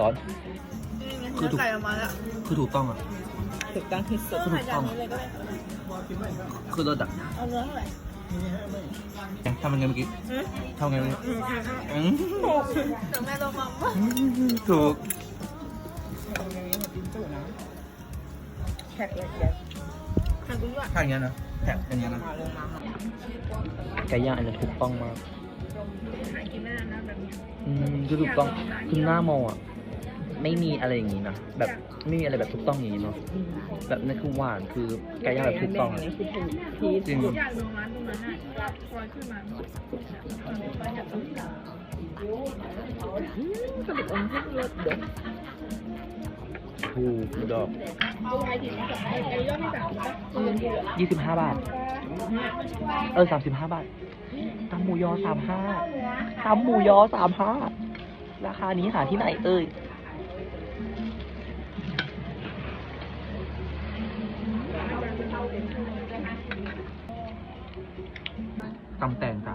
ร้อน คือถูก ไก่ออกมาแล้วคือถูกต้องอะ ถูกต้องที่สุดคือถูกต้องอะคือรสอะเอาเนื้อเท่าไหร่ทำยังไงเมื่อกี้ทำยังไงเมื่อกี้อืมถูกเดี๋ยวแม่โดนมัมว่าถูกแท็กเลยแกทางกูด้วยถ้าอย่างเงี้ยนะแท็กอย่างเงี้ยนะมาลงมาไก่ย่างอันนี้ถูกต้องมาก หากินไม่ได้นะแบบนี้ อืมคือถูกต้องคือหน้ามองอะ ไม่มีอะไรอย่างงี้นะแบบไม่มีอะไรแบบถูกต้องอย่างงี้เนาะแบบนั่นคือหวานคือไก่ย่างแบบถูกต้องอัอะนนี้คือถูกพีชจริงอยากลงร้านตรงนั้นอะคอยขึ้นมาสรุปองค์ที่เลิศเด็ดถูกดอกดูไอทีนี้กับไอไอยอดที่สามปะคือที่เหลือยี่สิบห้าบาท เออสามสิบห้าบาทตำหมูยอสามห้าตำหมูยอสามห้าราคานี้หาที่ไหนเอ่ย ตำแต่งจ้ะ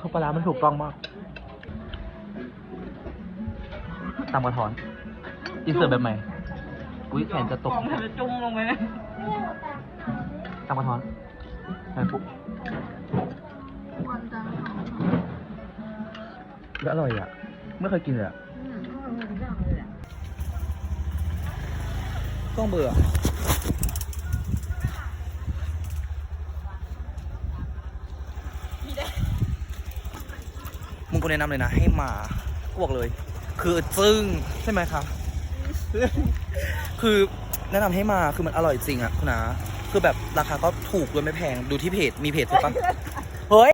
ข้าวปลาร้ามันถูกต้องมากตำกระถอนอินเสิร์ตแบบใหม่อุ้ยแขนจะตกของมันจะจุ่มลงไปนะตำกระถอนไปปุ๊บวันจันทร์แล้วอร่อยอะ ไม่เคยกินเลยอะอืมอร่อยทุกอย่างเลยอะต้องเบื่อ มึงกูแนะนำเลยนะ ให้มาก็บอกเลย คือจึ้งใช่ไหมคะคือแนะนำให้มาคือมันอร่อยจริงอะคุณนาคือแบบราคาก็ถูกด้วยไม่แพงดูที่เพจมีเพจถูกปะ